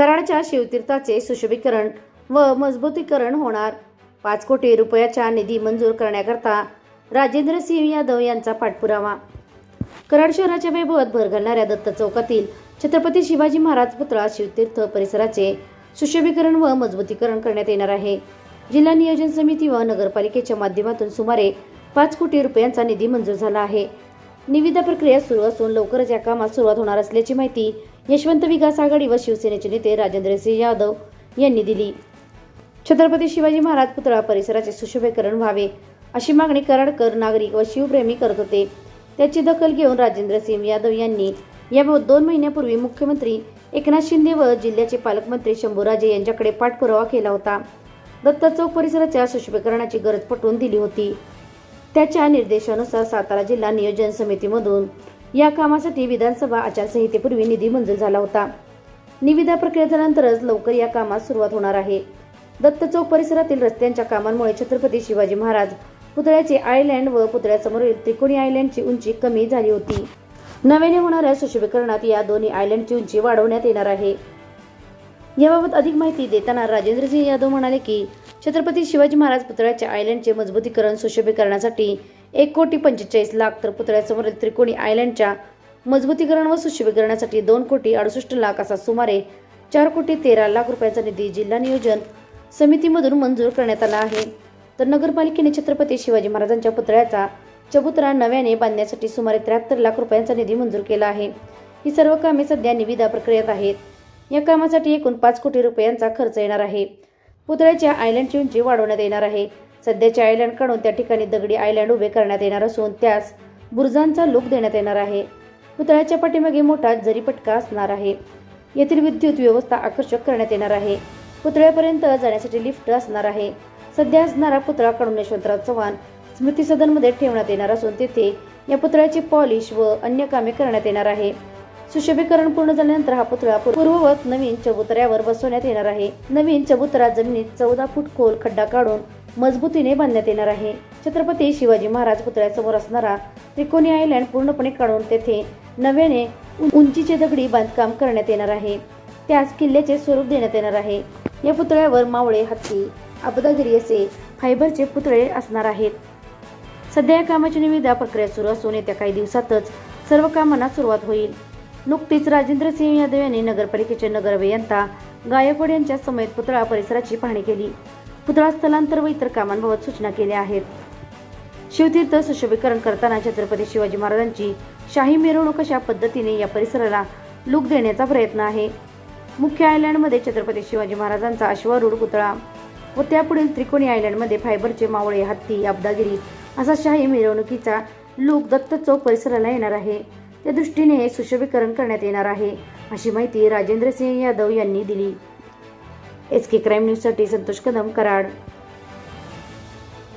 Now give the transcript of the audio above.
कराडच्या शिवतीर्थाचे सुशोभीकरण व मजबूतीकरण होणार. पाच कोटी रुपयाचा निधी मंजूर करण्याकरता राजेंद्र सिंह यादव यांचा पाठपुरावा. कराड शहराच्या वैभवात भर घालणाऱ्या दत्त चौकातील छत्रपती शिवाजी महाराज पुतळा शिवतीर्थ परिसराचे सुशोभीकरण व मजबूतीकरण करण्यात येणार आहे. जिल्हा नियोजन समिती व नगरपालिकेच्या माध्यमातून सुमारे पाच कोटी रुपयांचा निधी मंजूर झाला आहे. निविदा प्रक्रिया सुरू असून लवकरच या कामात सुरुवात होणार असल्याची माहिती यशवंत विकास आघाडी व शिवसेनेचे नेते राजेंद्रसिंह यादव यांनी दिली. छत्रपती शिवाजी महाराज पुतळा परिसराचे सुशोभीकरण व्हावे अशी मागणी कराडकर नागरिक व शिवप्रेमी करत होते. त्याची दखल घेऊन राजेंद्र सिंह यादव यांनी याबाबत दोन महिन्यापूर्वी मुख्यमंत्री एकनाथ शिंदे व जिल्ह्याचे पालकमंत्री शंभूराजे यांच्याकडे पाठपुरावा केला होता. दत्त चौक परिसराच्या सुशोभीकरणाची गरज पटवून दिली होती. त्याच्या निर्देशानुसार सातारा जिल्हा नियोजन समितीमधून या कामासाठी विधानसभा आचारसंहितेपूर्वी निधी मंजूर झाला होता. निविदा प्रक्रियेनंतरच लवकर या कामास सुरुवात होणार आहे. दत्त चौक परिसरातील रस्त्यांच्या कामांमुळे छत्रपती शिवाजी महाराज पुतळ्याचे आयलँड व पुतळ्यासमोरील त्रिकोणी आयलँडची उंची कमी झाली होती. नव्याने होणाऱ्या सुशोभीकरणात या दोन्ही आयलँडची उंची वाढवण्यात येणार आहे. याबाबत अधिक माहिती देताना राजेंद्रसिंह यादव म्हणाले की छत्रपती शिवाजी महाराज पुतळ्याच्या आयलँडचे मजबूतीकरण सुशोभीकरणासाठी एक कोटी पंचेचाळीस लाख तर पुतळ्यासमोरील त्रिकोणी आयलँडच्या मजबूतीकरण व सुशोभीकरणासाठी दोन कोटी अडुसष्ट लाख असा सुमारे चार कोटी तेरा लाख रुपयांचा निधी जिल्हा नियोजन समितीमधून मंजूर करण्यात आला आहे. तर नगरपालिकेने छत्रपती शिवाजी महाराजांच्या पुतळ्याचा चबुतरा नव्याने बांधण्यासाठी सुमारे त्र्याहत्तर लाख रुपयांचा निधी मंजूर केला आहे. ही सर्व कामे सध्या निविदा प्रक्रियेत आहेत. या कामासाठी एकूण पाच कोटी रुपयांचा खर्च येणार आहे. पुतळ्याच्या आयलँडची उंची वाढवण्यात येणार आहे. सध्याच्या आयलंड काढून त्या ठिकाणी दगडी आयलँड उभे करण्यात येणार असून त्यास बुरजांचा लूक देण्यात येणार आहे. पुतळ्याच्या पाठीमागे मोठा जरीपटका असणार आहे. येथील विद्युत व्यवस्था आकर्षक करण्यात येणार आहे. पुतळ्यापर्यंत जाण्यासाठी लिफ्ट असणार आहे. सध्या असणारा पुतळा काढून यशवंतराव चव्हाण स्मृती सदनमध्ये ठेवण्यात येणार असून तेथे या पुतळ्याची पॉलिश व अन्य कामे करण्यात येणार आहे. सुशोभीकरण पूर्ण झाल्यानंतर हा पुतळा पूर्ववत नवीन चबुतऱ्यावर बसवण्यात येणार आहे. नवीन चबुतरा जमिनीत चौदा फूट खोल खड्डा काढून मजबूतीने बांधण्यात येणार आहे. छत्रपती शिवाजी महाराज पुतळ्यासमोर असणारा त्रिकोणी आयलँड पूर्णपणे काढून तेथे नव्याने उंचीचे दगडी बांधकाम करण्यात येणार आहे. त्यास किल्ल्याचे स्वरूप देण्यात येणार आहे. या पुतळ्यावर मावळे हत्ती अबदागिरी असे फायबरचे पुतळे असणार आहेत. सध्या या कामाची निविदा प्रक्रिया सुरू असून येत्या काही दिवसातच सर्व कामांना सुरुवात होईल. नुकतीच राजेंद्र सिंह यादव यांनी नगरपालिकेचे नगर अभियंता गायकवाड यांच्या समेत पुतळा परिसराची पाहणी केली. पुतळा स्थलांतर व इतर कामांबाबत सूचना केल्या आहेत. शिवतीर्थ सुशोभीकरण करताना छत्रपती शिवाजी महाराजांची शाही मिरवणूक अशा पद्धतीने या परिसराला लूक देण्याचा प्रयत्न आहे? मुख्य आयलँडमध्ये छत्रपती शिवाजी महाराजांचा अश्वारूढ पुतळा व त्यापुढील त्रिकोणी आयलँडमध्ये फायबरचे मावळे हत्ती अब्दागिरी असा शाही मिरवणुकीचा लूक दत्त चौक परिसराला येणार आहे. त्या दृष्टीने हे सुशोभीकरण करण्यात येणार आहे अशी माहिती राजेंद्र सिंह यादव यांनी दिली. एस के क्राईम न्यूजसाठी संतोष कदम कराड.